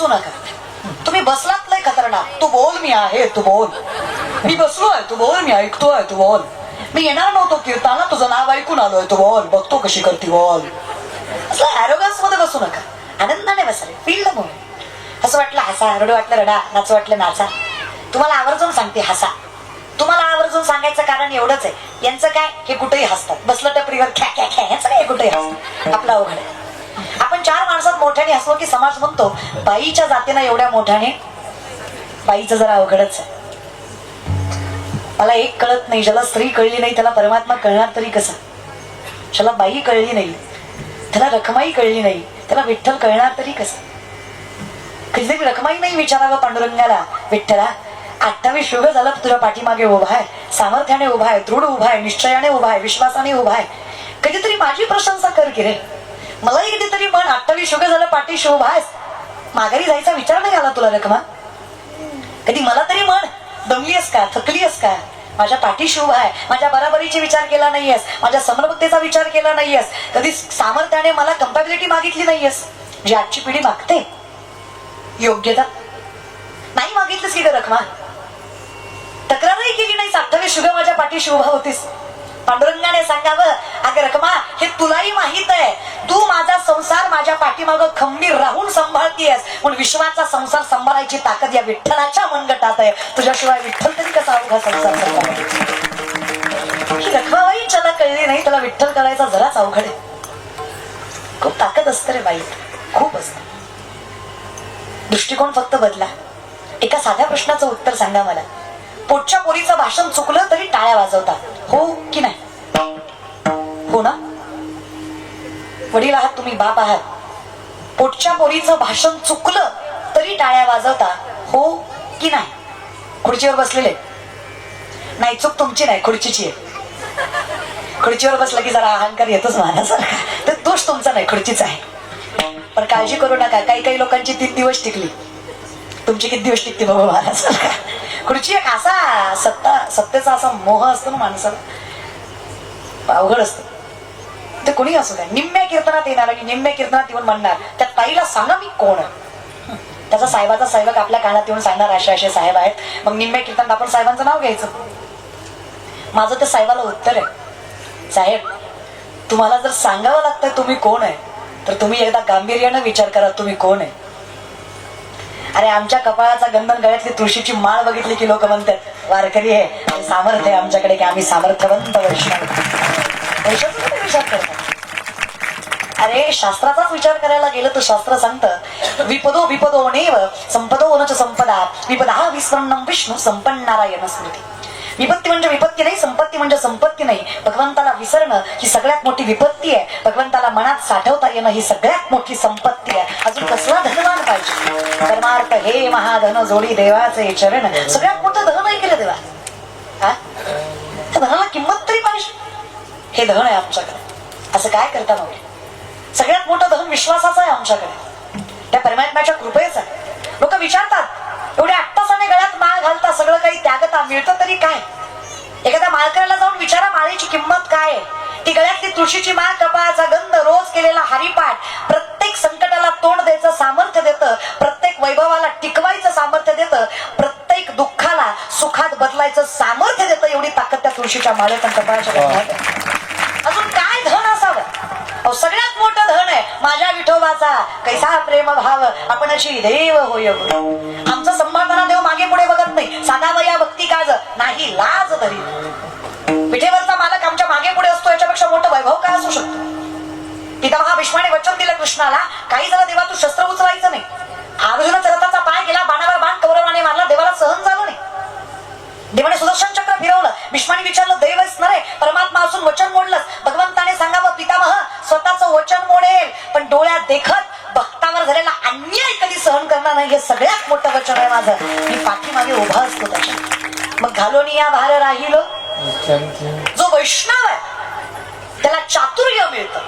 बसू नका. तुम्ही बसलात नाही खतरनाक तू बोल मी आहे तू बोल. मी बसलो आहे तू बोल मी ऐकतोय तू बोल. मी येणार नव्हतो कीर्ताना तुझं नाव ऐकून आलोय तू बोल. बघतो कशी करते बोल. असं ॲरोगन्समध्ये बसू नका. आनंदाने बसाले फील्ड बोल असं वाटलं हसा. रडू वाटलं रडा. नाच वाटलं नाचा. तुम्हाला आवर्जून सांगते हसा. तुम्हाला आवर्जून सांगायचं कारण एवढंच आहे. यांचं काय? हे कुठेही हसतात. बसलं टपरीवर ख्या ख्या ख्या यांचं काय? कुठेही हसतात. आपलं अवघड आहे. आपण चार माणसात मोठ्याने हसलो की समाज म्हणतो बाईच्या जातीनं एवढ्या मोठ्याने? बाईचं जरा अवघडच आहे. मला एक कळत नाही ज्याला स्त्री कळली नाही त्याला परमात्मा कळणार तरी कसा? ज्याला बाई कळली नाही त्याला रखमाई कळली नाही त्याला विठ्ठल कळणार तरी कसं? कधीतरी रखमाई नाही विचारावं पांडुरंगाला विठ्ठला अठ्ठावीस युग झालं तुझ्या पाठीमागे उभा आहे सामर्थ्याने उभा आहे दृढ उभा आहे निश्चयाने उभा आहे विश्वासाने उभा आहे. कधीतरी माझी प्रशंसा कर की रे. मलाही कधीतरी मन अठ्ठावीस युग झालं पाठीशी उभा आहेस माघारी जायचा विचार नाही आला तुला रखमा. कधी मला तरी म्हण दमलीस का थकलीस का? माझ्या पाठी उभा आहे माझ्या बराबरीचे विचार केला नाहीयेस माझ्या समर्पकतेचा विचार केला नाहीयेस कधी सामर्थ्याने मला कम्पॅबिलिटी मागितली नाहीयेस. जी आजची पिढी मागते योग्यता नाही मागितलीस की रखमा? तक्रारही केली नाही अठ्ठावीस शुभ माझ्या पाठी शोभा होतीस. पांडुरंगाने सांगावं अगं रखमा हे तुलाही माहीत आहे. तू माझा संसार माझ्या पाठीमाग खंबीर राहून सांभाळतीयस. पण विश्वाचा संसार सांभाळायची ताकद या विठ्ठलाच्या मनगटात आहे. तुझ्याशिवाय विठ्ठल तरी कसा अवघा संसार ही रखमाबाई त्याला कळली नाही त्याला विठ्ठल करायचा जराच अवघड आहे. खूप ताकद असते रे बाई खूप असते. दृष्टिकोन फक्त बदला. एका साध्या प्रश्नाचं उत्तर सांगा मला. पोटच्या पोरीचं भाषण चुकलं तरी टाळ्या वाजवतात हो की नाही? वडील आहात तुम्ही बाप आहात. पुढच्या पोरीचं भाषण चुकलं तरी टाळ्या वाजवता हो की नाही? खुर्चीवर बसलेले. नाही चूक तुमची नाही खुर्चीची आहे. खुर्चीवर बसलं की जरा अहंकार येतोच मानासारखा. तर दोष तुमचा नाही खुर्चीचा आहे. पण काळजी करू नका काही काही लोकांची तीन दिवस टिकली. तुमची किती दिवस टिकते बाबा महाराज खुर्ची एक असा सत्ता सत्तेचा असा मोह असतो ना माणसाला. अवघड असतो. ते कोणी असू द्या निम्म्या कीर्तनात येणार की निम्म्या कीर्तनात येऊन म्हणणार त्या ताईला सांगा मी कोण त्याचा साहेबाचा साहेबक आपल्या कानात येऊन सांगणार असे असे साहेब आहेत मग निम्म्या कीर्तनात आपण साहेबांचं नाव घ्यायचं माझं त्या साहेबाला उत्तर आहे साहेब तुम्हाला जर सांगावं लागतंय तुम्ही कोण आहे तर तुम्ही एकदा गांभीर्यानं विचार करा तुम्ही कोण आहे अरे आमच्या कपाळाचा गंधन गळ्यातली तुळशीची माळ बघितली की लोक म्हणतात वारकरी आहे सामर्थ्य आहे आमच्याकडे की आम्ही सामर्थ्यवंत वैष्णव वैष्णवचा विचार करतात अरे शास्त्राचाच विचार करायला गेलं तर शास्त्र सांगतं विपदो विपदो नेव संपदो नच संपदा विपदा विस्मरणम विष्णू संपन्न नारायण स्मृती. विपत्ती म्हणजे विपत्ती नाही संपत्ती म्हणजे संपत्ती नाही. भगवंताला विसरणं ही सगळ्यात मोठी विपत्ती आहे. भगवंताला मनात साठवता येणं ही सगळ्यात मोठी संपत्ती आहे. अजून कसला धनवान पाहिजे? धर्मार्थ हे महाधन जोडी देवाचे चरण. सगळ्यात मोठं धन नाही केलं देवा. हा? धनाला किंमत तरी पाहिजे. हे धन आहे आमच्याकडे. असं काय करता मग सगळ्यात मोठं धन विश्वासाचं आहे आमच्याकडे. त्या परमात्म्याच्या कृपेच आहे. लोक विचारतात एवढ्या आत्तासाने गळ्यात माळ घालता सगळं काही त्यागता मिळतं तरी काय? एखाद्या माळकऱ्याला जाऊन विचारा माळेची किंमत काय आहे? ती गळ्यातली तुळशीची माळ कपाळाचा गंध रोज केलेला हरिपाठ प्रत्येक संकटाला तोंड द्यायचं सामर्थ्य देतं प्रत्येक वैभवाला टिकवायचं सामर्थ्य देतं प्रत्येक दुःखाला सुखात बदलायचं सामर्थ्य देतं एवढी ताकद त्या तुळशीच्या माळेत आणि कपाळाच्या गंधात आहे. अजून काय धन असावं अहो, सगळ्यात मोठं धन आहे. माझ्या विठोबाचा. कैसा प्रेम भाव आपण अशी देव होय गुरु. आमचं संभाळताना देव मागे पुढे बघत नाही. साधा वया भक्ती काज. नाही लाज धरी विठेवरचा मालक आमच्या मागे पुढे असतो याच्यापेक्षा मोठं वैभव काय असू शकतो? पिता हा भीष्माने वचन दिलं कृष्णाला काही झालं देवा तू शस्त्र उचलायचं नाही. अर्जुनाचा रथाचा पाय गेला बाणावर बाण कौरवाने मारला देवाला सहन झालं नाही. देवाने सुदर्शन चक्र फिरवलं. भीष्माने विचारलं दैवच नरे परमात्मा असून वचन मोडलंस. भगवंताने सांगावं पितामह देखत भक्तावर झालेला अन्याय कधी सहन करणार नाही हे सगळ्यात मोठं वचन आहे माझं. मी पाठीमागे उभा असतो त्याच्या. मग घालून या भार राहिलो. जो वैष्णव आहे त्याला चातुर्य मिळतं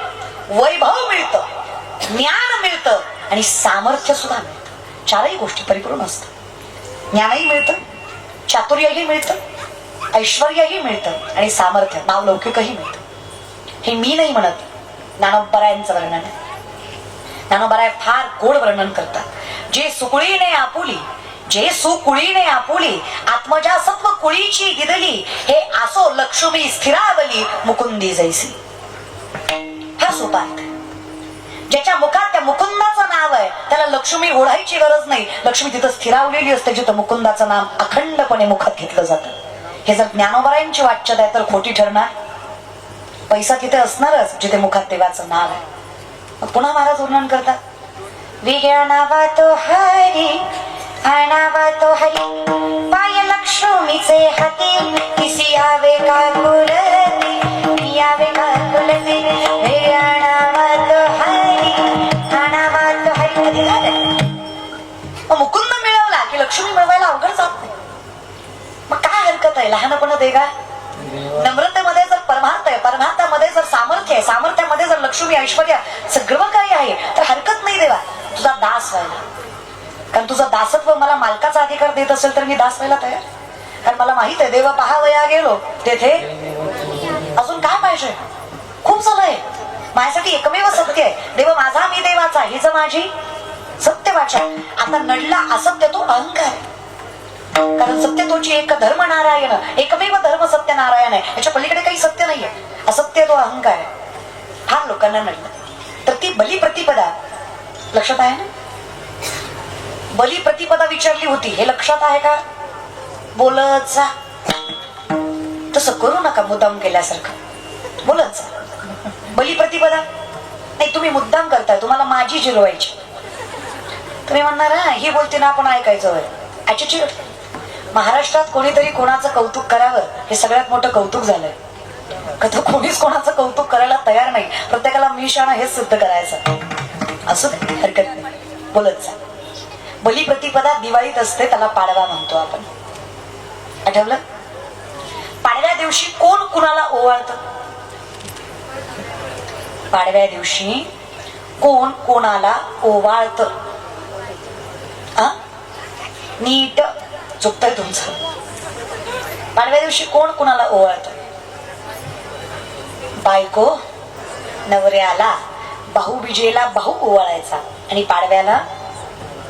वैभव मिळतं ज्ञान मिळतं आणि सामर्थ्य सुद्धा मिळतं. चारही गोष्टी परिपूर्ण असतात. ज्ञानही मिळतं चातुर्यही मिळतं ऐश्वर्यही मिळतं आणि सामर्थ्य नावलौकिकही मिळतं. हे मी नाही म्हणत. ज्ञानोबरायांचं वर्णन आहे. ज्ञानोबराय फार गोड वर्णन करतात. जे सुकुळीने आपुली जे सुकुळीने आपुली आत्मजा सत्व कुळीची गिदली हे आसो लक्ष्मी स्थिरावली मुकुंदी जैसी. हा सोपान ज्याच्या मुखात त्या मुकुंदाचं नाव आहे त्याला लक्ष्मी ओढायची गरज नाही. लक्ष्मी तिथं स्थिरावलेली असते जिथं मुकुंदाचं नाम अखंडपणे मुखात घेतलं जातं. हे जर ज्ञानोबरायांची वाच्यत आहे तर खोटी ठरणार? पैसा तिथे असणारच जिथे मुखात देवाचं नाव आहे. पुन्हा महाराज वर्णन करतात. वेगळ्या नावा तो हरी आणावा तो हरी. पाय लक्ष्मीचे हाती किसी आवे का कुलती यावे का कुलती मुकुंद मिळवला की लक्ष्मी मिळवायला अवघड जात नाही. मग काय हरकत आहे? लहानपणात आहे का? नम्रतेमध्ये सामर्थ्य आहे. सामर्थ्यामध्ये जर लक्ष्मी ऐश्वर्या सगळं काही आहे तर हरकत नाही देवा. तुझा दास व्हायला. कारण तुझं दासत्व मला मालकाचा अधिकार देत असेल तर मी दास व्हायला तयार. कारण मला माहीत आहे देवा पहावया गेलो. तेथे अजून काय पाहिजे? खूप झालंय माझ्यासाठी एकमेव सत्य आहे. देव माझा मी देवाचा हिच माझी सत्य वाचा आता नडला असत्य तो अहंकार. आहे कारण सत्य तोची एक धर्म नारायण एकमेव धर्म सत्य नारायण आहे. याच्या पलीकडे काही सत्य नाहीये. असत्य तो अहंकार आहे. फार लोकांना नडलं तर ती बली प्रतिपदा लक्षात आहे ना? बली प्रतिपदा विचारली होती हे लक्षात आहे का? बोलत जा. तसं करू नका मुद्दाम केल्यासारखं. बोलत जा. बली प्रतिपदा? नाही तुम्ही मुद्दाम करताय तुम्हाला माझी जिरवायची. तुम्ही म्हणणार "हा, ही बोलते ना आपण ऐकायचं ऍटिट्यूड महाराष्ट्रात कोणीतरी कोणाचं कौतुक करावं हे सगळ्यात मोठं कौतुक झालंय. कधी कोणीच कोणाचं कौतुक करायला तयार नाही. प्रत्येकाला मी शाणा हेच सिद्ध करायचं. असू दे हरकत नाही. बोलत जा. बली प्रतिपदा दिवाळीत असते त्याला पाडवा म्हणतो आपण. आठवलं? पाडव्या दिवशी कोण कुणाला ओवाळत? पाडव्या दिवशी कोण कोणाला ओवाळत? नीट चुकतंय तुमचं. पाडव्या दिवशी कोण कुणाला ओवाळतं? बायको नवऱ्याला भाऊबीजेला भाऊ ओवाळायचा आणि पाडव्याला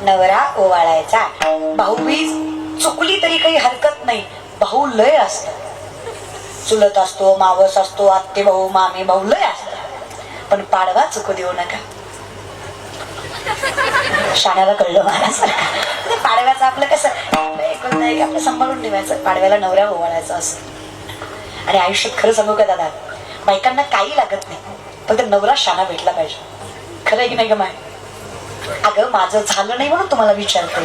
नवरा ओवाळायचा. भाऊबीज चुकली तरी काही हरकत नाही. भाऊ लय असत. चुलत असतो मावस असतो आत्ते भाऊ मामे भाऊ लय असत. पण पाडवा चुकू देऊ नका. शाण्याला कळलं महाराज म्हणजे पाडव्याचं आपलं कसं आपलं नाही आपलं सांभाळून ठेवायचं. पाडव्याला नवऱ्या ओवाळायचं असत. आणि आयुष्यात खरं सांगू का दादा? बायकांना काही लागत नाही. पण ते नवरा शाना भेटला पाहिजे. खरं आहे की नाही ग माय? अगं माझं झालं नाही म्हणून तुम्हाला विचारते.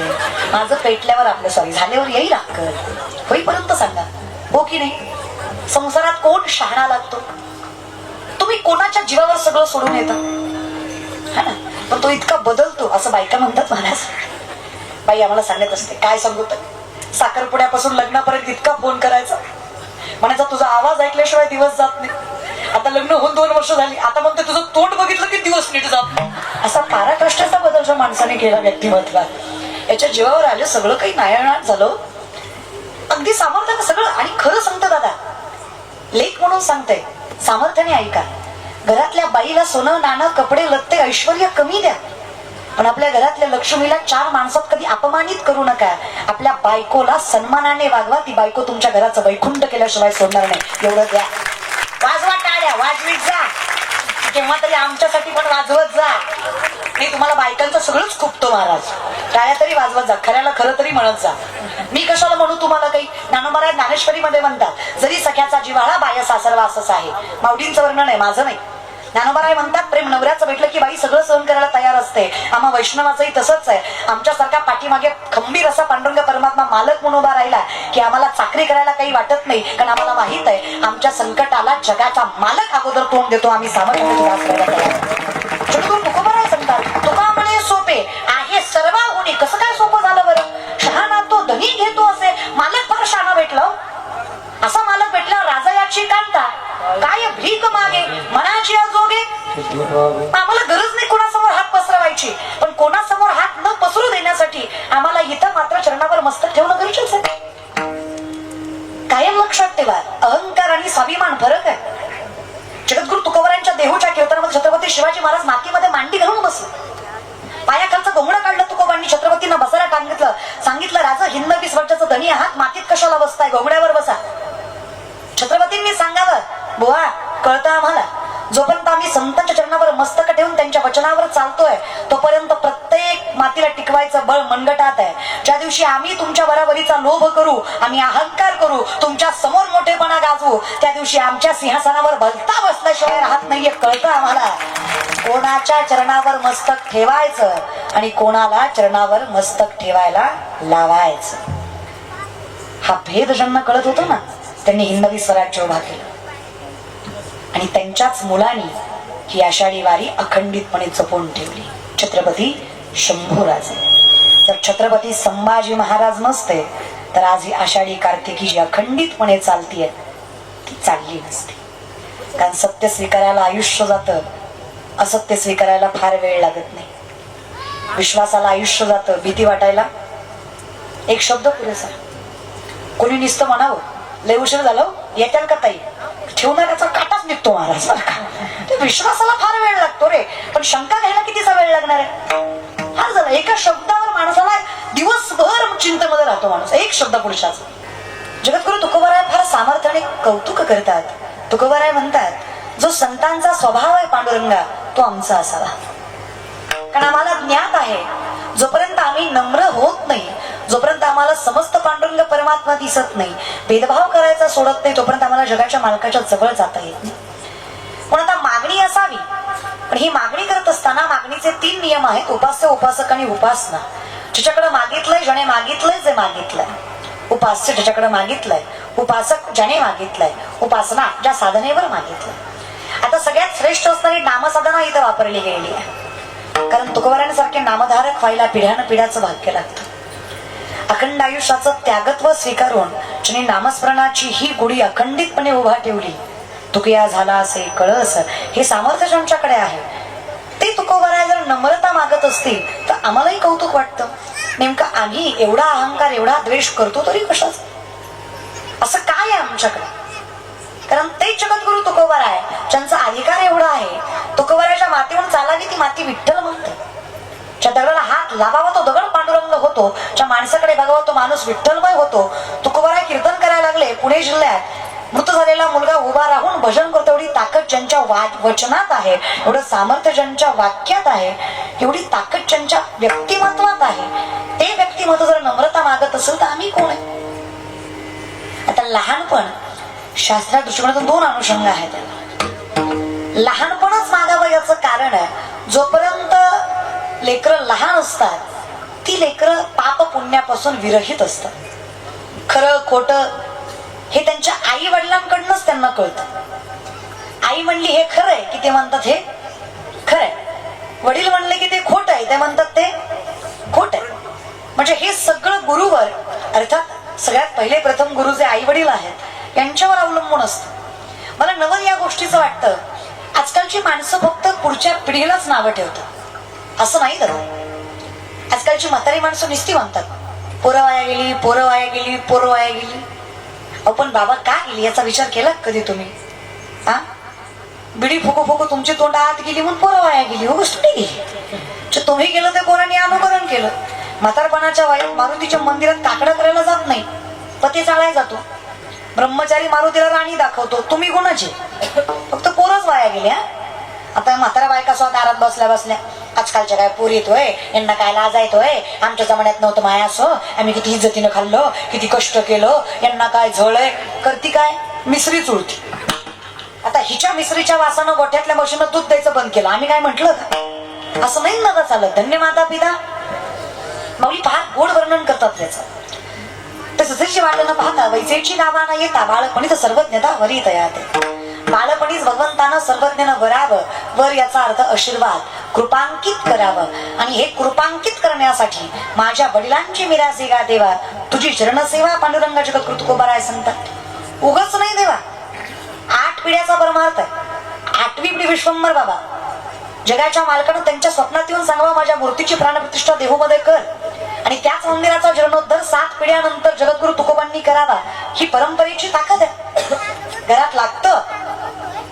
माझं पेटल्यावर आपलं सॉरी झाल्यावर येईल अक्कल. होईपर्यंत सांगा. हो की नाही? संसारात कोण शहाणा लागतो? तुम्ही कोणाच्या जीवावर सगळं सोडून येता? हा ना? पण तो इतका बदलतो असं बायका म्हणतात महाराज. बाई आम्हाला सांगत असते. काय सांगू तर? साखरपुड्यापासून लग्नापर्यंत इतका फोन करायचा. म्हणायचा तुझा आवाज ऐकल्याशिवाय दिवस जात नाही. आता लग्न होऊन दोन वर्ष झाली. आता म्हणते तुझं तोंड बघितलं की दिवस नीट जात? असा पाराकाष्ठाचा बदल ज्या माणसाने केला व्यक्तिमत्वात. याच्या जीवावर आलं सगळं काही नायनाट झालं हो. अगदी सामर्थ्यानं सगळं आणि खरं सांगतं दादा. लेख म्हणून सांगते सामर्थ्याने ऐका. घरातल्या बाईला सोनं नाणं कपडे लत्ते ऐश्वर कमी द्या. पण आपल्या घरातल्या लक्ष्मीला चार माणसात कधी अपमानित करू नका. आपल्या बायकोला सन्मानाने वागवा. ती बायको तुमच्या घराचं वैकुंठ केल्याशिवाय सोडणार नाही. एवढं द्या. वाजवा टाळ्या वाजवीत जा. केव्हा तरी आमच्यासाठी पण वाजवत जा. मी तुम्हाला बायकांचं सगळंच खुपतो महाराज. टाळ्या तरी वाजवत जा. खऱ्याला खरं तरी म्हणत जा. मी कशाला म्हणू तुम्हाला काही? ज्ञानोबराय ज्ञानेश्वरी मध्ये म्हणतात जरी सख्याचा जिवाळा बाया सासरवासच आहे. माऊलींचं वर्णन आहे माझं नाही. ज्ञानोबराय म्हणतात प्रेम नवऱ्याचं भेटलं की बाई सगळं सहन करायला तयार असते. आम्हा वैष्णवाचंही तसंच आहे. आमच्यासारखा पाठीमागे खंबीर असा पांडुरंग परमात्मा मालक म्हणून उभा राहिला की आम्हाला चाकरी करायला काही वाटत नाही कारण आम्हाला माहीत आहे आमच्या संकटाला जगाचा मालक अगोदर तोंड देतो. आम्ही सामर्थ्य तुकोबराय सांगतात तुका म्हणे सोपे आहे सर्वाहुनी. कसं काय सोपं झालं बरं? शहाणा तो धनी घेतो असे. मालक फार शहाणा भेटलं असा मालक भेटला राजा याची कांता काय भीक मागे मनाची अजोगे आम्हाला गरज नाही कोणासमोर हात पसरवायची. पण कोणासमोर हात न पसरू देण्यासाठी आम्हाला इथं मात्र चरणावर मस्तक ठेवणं गरजेचं आहे. कायम लक्षात ठेवा अहंकार आणि स्वाभिमान फरक आहे. जगद्गुरु तुकोबरांच्या देहूच्या कीर्तनामध्ये छत्रपती शिवाजी महाराज मातीमध्ये मांडी घालून बसले. पायाखालचं गोंगडं काढलं तुकोबांनी छत्रपती सांगितलं. सांगितलं राजा हिंद वीस वर्षाचं धनी आहात मातीत कशाला बसताय? गोगड्यावर बसा. छत्रपतींनी सांगावं बुवा कळतं आम्हाला. जोपर्यंत आम्ही संतांच्या चरणावर मस्तक ठेवून त्यांच्या वचनावर चालतोय तोपर्यंत प्रत्येक मातीला टिकवायचं बळ मनगटात आहे. ज्या दिवशी आम्ही तुमच्या बराबरीचा लोभ करू आम्ही अहंकार करू तुमच्यासमोर मोठेपणा गाजवू त्या दिवशी आमच्या सिंहासनावर भलता बसल्याशिवाय राहत नाहीये कळतं आम्हाला. कोणाच्या चरणावर मस्तक ठेवायचं आणि कोणाला चरणावर मस्तक ठेवायला लावायचं? हा भेद ज्यांना कळत होतो ना? त्यांनी हिंदवी स्वराज्य उभा केलं. आणि त्यांच्याच मुलांनी ही आषाढी वारी अखंडितपणे जपून ठेवली. छत्रपती शंभूराजे. जर छत्रपती संभाजी महाराज नसते तर आज ही आषाढी कार्तिकी जी अखंडितपणे चालतीये ती चालली नसती. कारण सत्य स्वीकारायला आयुष्य जातं असत्य स्वीकारायला फार वेळ लागत नाही. विश्वासाला आयुष्य जातं भीती वाटायला. एक शब्द पुरेसा. कोणी निसतं म्हणावं लय उशीर झालं हो, येत्याल का ताई? ठेवणाऱ्याचा काटाच निघतो महाराज बरं का? विश्वासाला फार वेळ लागतो रे. पण शंका घ्यायला कितीचा वेळ लागणार आहे? फार झालं एका शब्दावर माणसाला दिवसभर चिंतेमध्ये राहतो माणूस. एक शब्द पुरुषाचा. जगतगुरु तुकोबाराय फार सामर्थ्याने कौतुक करतात. तुकोबाराय म्हणतात जो संतांचा स्वभाव आहे पांडुरंगा तो आमचा असावा. कारण आम्हाला ज्ञात आहे जोपर्यंत आम्ही नम्र होत नाही आम्हाला समस्त पांडुरंग परमात्मा दिसत नाही. भेदभाव करायचा सोडत नाही तोपर्यंत आम्हाला जगाच्या मालकाच्या जवळ जाता येत नाही. पण आता मागणी असावी. पण ही मागणी करत असताना मागणीचे तीन नियम आहेत उपास्य उपासक आणि उपासना. ज्याच्याकडे मागितलंय ज्याने मागितलंय जे मागितलंय. उपास्य ज्याच्याकडे मागितलंय उपासक ज्याने मागितलंय उपासना ज्या साधनेवर मागितलंय. आता सगळ्यात श्रेष्ठ असणारी नामसाधना इथं वापरली गेलेली आहे. कारण तुकोबारांसारखे नामधारक व्हायला पिढ्यानं पिढ्याचं भाग्य लागतं. अखंड आयुष्याचं त्यागत्व स्वीकारून ज्याने नामस्मरणाची ही गुढी अखंडितपणे उभा ठेवली. तुकया झाला असे कळस हे सामर्थ्य ज्यांच्याकडे आहे ते तुकोबाला जर नम्रता मागत असतील तर आम्हालाही कौतुक वाटतं. नेमकं आम्ही एवढा अहंकार एवढा द्वेष करतो तरी कशाच? असं काय आहे आमच्याकडे? कारण ते जगद्गुरु तुकोबार आहे ज्यांचा अधिकार एवढा आहे तुकोबाराच्या मातीवर चालावी ती माती विठ्ठल म्हणते. ज्या दगडाला हात लावावा तो दगड पांडुरंग होतो. ज्या माणसाकडे बघावा तो माणूस विठ्ठलमय होतो. तुकोबाराय कीर्तन करायला लागले पुणे जिल्ह्यात. मृत झालेला मुलगा उभा राहून भजन करतो एवढी ताकद ज्यांच्या वा- वचनात आहे. एवढं सामर्थ्य ज्यांच्या वाक्यात आहे एवढी ताकद ज्यांच्या व्यक्तिमत्वात आहे. ते व्यक्तिमत्व जर नम्रता मागत असेल तर आम्ही कोण आहे? आता लहानपण शास्त्रा दृष्टिकोनातून दोन अनुषंग आहेत त्याला. लहानपणच मागावं याचं कारण आहे. जोपर्यंत लेकरं लहान असतात ती लेकरं पाप पुण्यापासून विरहित असतात. खरं खोट हे त्यांच्या आई वडिलांकडनंच त्यांना कळतं. आई म्हणली हे खरं आहे की ते म्हणतात हे खरं आहे. वडील म्हणले की ते खोट आहे. ते म्हणतात ते खोट आहे. म्हणजे हे सगळं गुरुवर अर्थात सगळ्यात पहिले प्रथम गुरु जे आई वडील आहेत यांच्यावर अवलंबून असतं. मला नवल या गोष्टीचं वाटतं आजकालची माणसं फक्त पुढच्या पिढीलाच नावं ठेवतात. असं नाही करत. आजकालची म्हातारी माणसं निस्ती म्हणतात पोरं वाया गेली पोरं वाया गेली पोरं वाया गेली. अहो पण बाबा का गेली? याचा विचार केला कधी तुम्ही? हा बिडी फुको फुकू तुमची तोंड आत गेली म्हणून पोरं वाया गेली. हो गोष्ट गेली. जे तुम्ही गेलं ते पोरांनी अनुकरण केलं. म्हातारपणाच्या वयात मारुतीच्या मंदिरात काकडं करायला जात नाही. पती चाळाय जातो. ब्रह्मचारी मारुतीला राणी दाखवतो. तुम्ही कोणाचे? फक्त पोरच वाया गेल्या हा? आता म्हातारा बायका स्वतः दारात बसल्या बसल्या. आजकालच्या काय पोरी येतोय यांना काय लाज येतोय आमच्या जमान्यात नव्हतं माया असं. आम्ही किती इज्जतीनं खाल्लो किती कष्ट केलं यांना काय झळय करती काय? मिसरी चुळती आता हिच्या मिसरीच्या वासानं गोठ्यातल्या मशीनं दूध द्यायचं बंद केलं. आम्ही काय म्हंटल असं नाही ना चालत. धन्य माता पिता. माऊली फार गोड वर्णन करतात त्याचं. तसंच वाटणं पाहता वैजेची गावा येता येता तर सर्वज्ञता वरी तयाते बालपणीच भगवंतानं सर्वज्ञानं वरावं वर याचा अर्थ आशीर्वाद. कृपांकित करावं. आणि हे कृपांकित करण्यासाठी माझ्या वडिलांची मिरासी गा देवा. तुझी चरणसेवा पांडुरंगा जगत कृतकोबाराय संतात. उगच नाही देवा. आठ पिढ्याचा परमार्थ आहे. आठवी पिढी विश्वंभर बाबा. जगाच्या मालकानं त्यांच्या स्वप्नात येऊन सांगावा माझ्या मूर्तीची प्राणप्रतिष्ठा देहूमध्ये कर. आणि त्याच मंदिराचा जीर्णोद्धार सात पिढ्यानंतर जगद्गुरु तुकोबांनी करावा. ही परंपरेची ताकद आहे. घरात लागतं.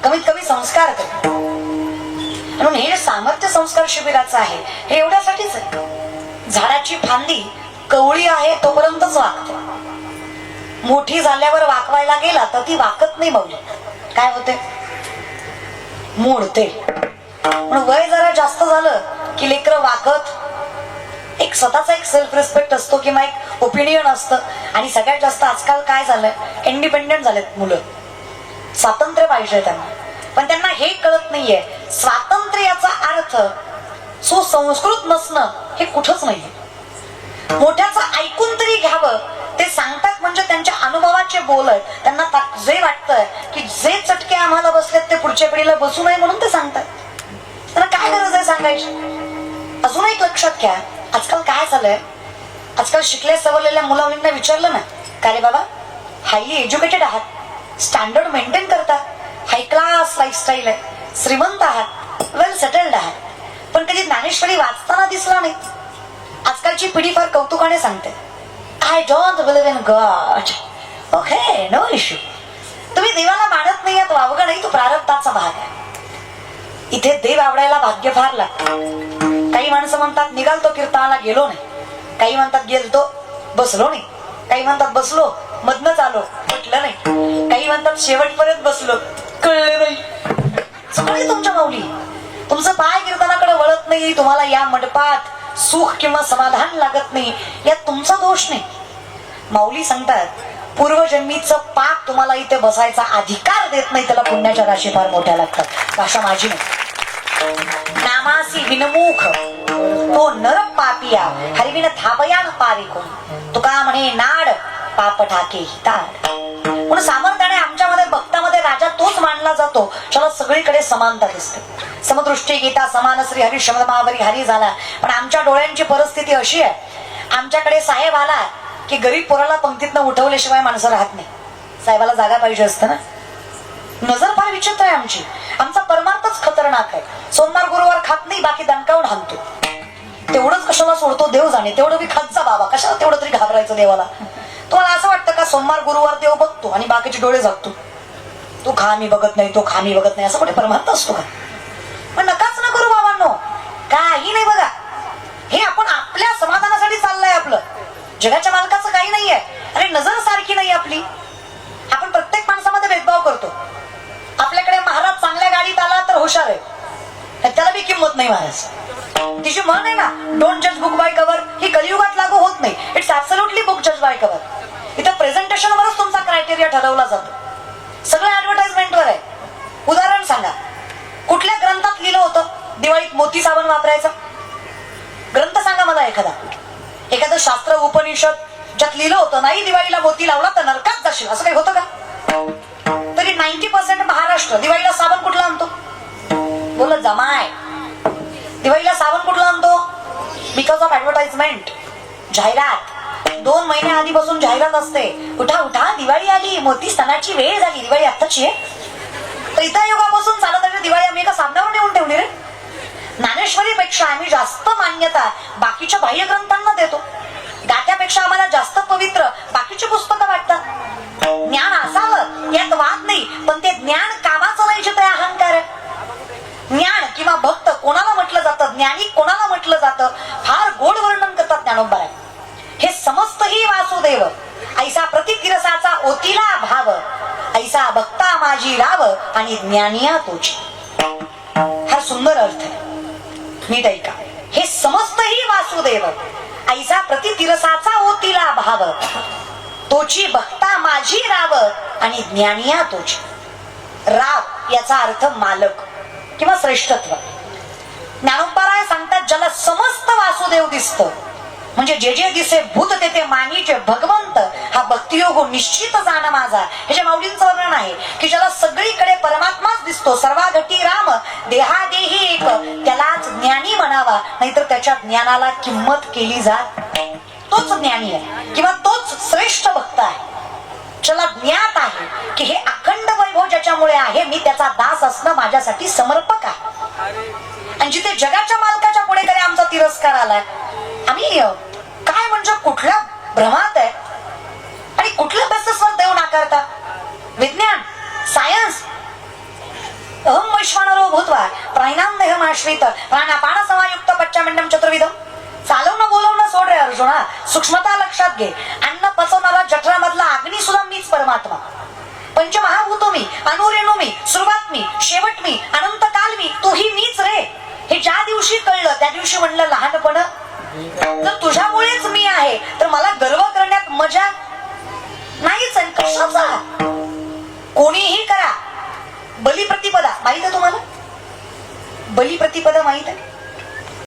कमीत कमी संस्कार कर. म्हणून हे सामर्थ्य संस्कार शिबिराचं आहे हे एवढ्यासाठीच आहे. झाडाची फांदी कवळी आहे तोपर्यंतच वागते मोठी झाल्यावर वाकवायला गेला तर ती वाकत नाही माऊली काय होते? मोडते. पण वय जरा जास्त झालं की लेकर वाकत. एक स्वतःचा एक सेल्फ रिस्पेक्ट असतो किंवा एक ओपिनियन असतं. आणि सगळ्यात जास्त आजकाल काय झालं इंडिपेंडेंट झालेत मुलं. स्वातंत्र्य पाहिजे त्यांना. पण त्यांना हे कळत नाहीये स्वातंत्र्याचा अर्थ सुसंस्कृत नसणं हे कुठंच नाहीये. मोठ्याचं ऐकून तरी घ्यावं ते सांगतात म्हणजे त्यांच्या अनुभवाचे बोल त्यांना जे वाटतंय की जे चटके आम्हाला बसलेत ते पुढच्या पिढीला बसू नये म्हणून ते सांगतात. त्यांना काय गरज आहे सांगायची? अजून एक लक्षात घ्या आजकाल काय झालंय? आजकाल शिकले सवरलेल्या मुला मुलींना विचारलं ना का रे बाबा हायली एज्युकेटेड आहात? स्टँडर्ड मेंटेन करता हाय क्लास लाईफस्टाईल आहे श्रीमंत आहात वेल सेटल्ड आहात पण कधी ज्ञानेश्वरी वाचताना दिसला नाही. आजकालची पिढी फार कौतुकाने सांगते. I don't believe in God okay no issue तुम्ही देवाला मानत नाही यात वावगं नाही तो प्रारब्धाचा भाग आहे. इथे देव आवडायला भाग्य फार लागतं. काही माणसं म्हणतात निघालतो कीर्तनाला गेलो नाही. काही म्हणतात गेलतो बसलो नाही. काही म्हणतात बसलो. मधनच आलो म्हटलं नाही. काही म्हणतात शेवटपर्यंत बसलो. कळलं नाही. चुकली तुमच्या माऊली. तुमचं पाय कीर्तनाकडे वळत नाही. तुम्हाला या मंडपात सुख किंवा समाधान लागत नाही. यात तुमचा दोष नाही. माऊली सांगतात पूर्वजन्मीचं पाप तुम्हाला इथे बसायचा अधिकार देत नाही. त्याला पुण्याच्या राशी फार मोठ्या लागतात. भाषा माझी नामासी विनमुख. तो नर पापिया. हरिविन थावयान पावे तुका म्हणे नाड पाप ठाके हिताड म्हणून सामर्थ्याने आमच्यामध्ये भक्तामध्ये राजा तोच मानला जातो त्याला सगळीकडे समानता दिसते. समदृष्टी गीता समान श्री हरी शब्द महावरी हरी झाला. पण आमच्या डोळ्यांची परिस्थिती अशी आहे आमच्याकडे साहेब आला की गरीब पोराला पंक्तीतनं उठवल्याशिवाय माणसं राहत नाही. साहेबाला जागा पाहिजे असतं ना? नजर फार विचित्र आहे आमची. आमचा परमार्थच खतरनाक आहे. सोमवार गुरुवार खात नाही बाकी दणकावून हाणतो. तेवढंच कशाला सोडतो देव जाणे. तेवढं मी खातचा बाबा. कशाला तेवढं तरी घाबरायचं देवाला? तुम्हाला असं वाटतं का सोमवार गुरुवार देव बघतो आणि बाकीचे डोळे झाकतो तो खा मी बघत नाही तो खा मी बघत नाही असं कुठे परमार्थ असतो का? मग नकाच ना करू बाबांनो. काही नाही बघा. हे आपण आपल्या समाधानासाठी चाललंय आपलं. जगाच्या मालकाचं काही नाहीये. अरे नजर सारखी नाही आपली. आपण प्रत्येक माणसामध्ये भेदभाव करतो. आपल्याकडे महाराज चांगल्या गाडीत आला तर हुशार आहे. त्याला बी किंमत नाही महाराज. तिची म्हण आहे ना? डोंट जज बुक बाय कवर ही कलियुगात लागू होत नाही. इट्स ऍब्सोल्युटली बुक जज बाय कवर इथं प्रेझेंटेशनवरच तुमचा क्रायटेरिया ठरवला जातो. सगळं ऍडव्हर्टाइजमेंटवर आहे. उदाहरण सांगा. कुठल्या ग्रंथात लिहिलं होतं दिवाळीत मोती साबण वापरायचं? ग्रंथ सांगा मला एखादा. एखादं शास्त्र उपनिषद ज्यात लिहिलं होतं नाही दिवाळीला मोती लावला तर नरकात जाशील. असं काही होतं का? तरी नाईन्टी पर्सेंट महाराष्ट्र दिवाळीला साबण कुठला आणतो? बोल जमाय. दिवाळीला बिकॉज ऑफ ऍडव्हर्टाइजमेंट जाहिरात. दोन महिन्या आधीपासून जाहिरात असते. उठा उठा दिवाळी आली. मोती सणाची वेळ झाली. दिवाळी आत्ताची आहे. त्रेतायुगापासून चालत आलेली दिवाळी आम्ही एका साबणावर नेऊन ठेवली रे. ज्ञानेश्वरीपेक्षा आम्ही जास्त मान्यता बाकीच्या बाह्य ग्रंथांना देतो. गात्यापेक्षा आम्हाला जास्त पवित्र आणि ज्ञानिया तोची. हा सुंदर अर्थ आहे. नीट ऐका हे समस्त ही वासुदेव. ऐसा प्रतितिरसाचा ओतिला भाव. तोची भक्ता माझी राव आणि ज्ञानिया तोची. राव याचा अर्थ मालक किंवा श्रेष्ठत्व. ज्ञानोपाराय सांगतात ज्याला समस्त वासुदेव दिसत. म्हणजे जे जे दिसे भूत तेथे ते मानीचे भगवंत हा भक्तियोग निश्चित जाणं माझा ह्याच्या माऊलींचं वर्णन आहे की ज्याला सगळीकडे परमात्माच दिसतो सर्वाघटी राम देहादेही एक त्यालाच ज्ञानी म्हणावा. नाहीतर त्याच्या ज्ञानाला किंमत केली जात तोच ज्ञानी आहे किंवा तोच श्रेष्ठ भक्त आहे. ज्याला ज्ञात आहे की हे अखंड वैभव ज्याच्यामुळे आहे मी त्याचा दास असणं माझ्यासाठी समर्पक आहे. आणि जिथे जगाच्या मालकाच्या पुढे तरी आमचा तिरस्कार आलाय. आम्ही काय म्हणजे कुठल्या भ्रमात आहे? आणि कुठल्या बेसिसवर देव नाकारता? विज्ञान सायन्स अहम वैश्वानरो भूतवा प्राणाम देहम आश्रित. प्राणापान समायुक्त पच्चामिंडम चतुर्विधम चालवणं बोलवणं सोड रे अर्जुना. सूक्ष्मता लक्षात घे. अन्न पचवणारा जठरामधला अग्नी सुद्धा मीच परमात्मा. पंचमहाभूतो मी अनुरेणू मी सुरुवात मी शेवट मी अनंत काल मी तूही मीच रे. हे ज्या दिवशी कळलं त्या दिवशी म्हणलं लहानपण कशाचा कोणीही करा. बलिप्रतिपदा. माहीत आहे तुम्हाला? बलिप्रतिपदा माहीत आहे?